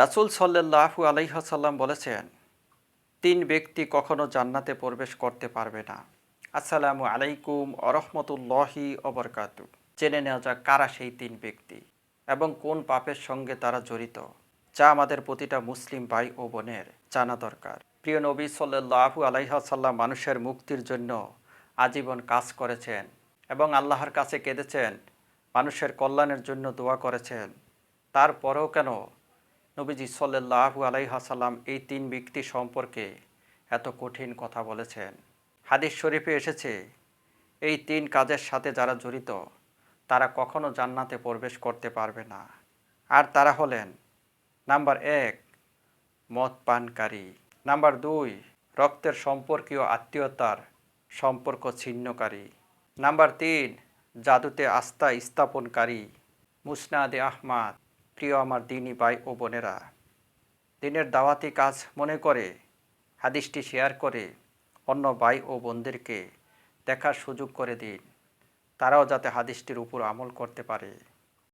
রাসুল সাল্লাহু আলাইহাসাল্লাম বলেছেন, তিন ব্যক্তি কখনো জান্নাতে প্রবেশ করতে পারবে না। আসসালামু আলাইকুম আরহামতুল্লাহি অবরকাতু জেনে নেওয়া যাক কারা সেই তিন ব্যক্তি এবং কোন পাপের সঙ্গে তারা জড়িত, যা আমাদের প্রতিটা মুসলিম ভাই ও বোনের জানা দরকার। প্রিয় নবী সাল্লাহু আলাইহাসাল্লাম মানুষের মুক্তির জন্য আজীবন কাজ করেছেন এবং আল্লাহর কাছে কেঁদেছেন, মানুষের কল্যাণের জন্য দোয়া করেছেন। তারপরেও কেন নবীজি সাল্লাহু আলাইহাসাল্লাম এই তিন ব্যক্তি সম্পর্কে এত কঠিন কথা বলেছেন। হাদিস শরীফে এসেছে, এই তিন কাজের সাথে যারা জড়িত, তারা কখনো জান্নাতে প্রবেশ করতে পারবে না। আর তারা হলেন, নাম্বার এক, মদ পানকারী। নাম্বার দুই, রক্তের সম্পর্কীয় আত্মীয়তার সম্পর্ক ছিন্নকারী। নাম্বার তিন, জাদুতে আস্থা স্থাপনকারী, মুসনাদে আহমাদ। প্রিয় আমার দিনী ভাই ও বোনেরা, দিনের দাওয়াতি কাজ মনে করে, হাদিসটি শেয়ার করে অন্য ভাই ও বোনদেরকে দেখার সুযোগ করে দিন। তারাও যাতে হাদিসটির উপর আমল করতে পারে।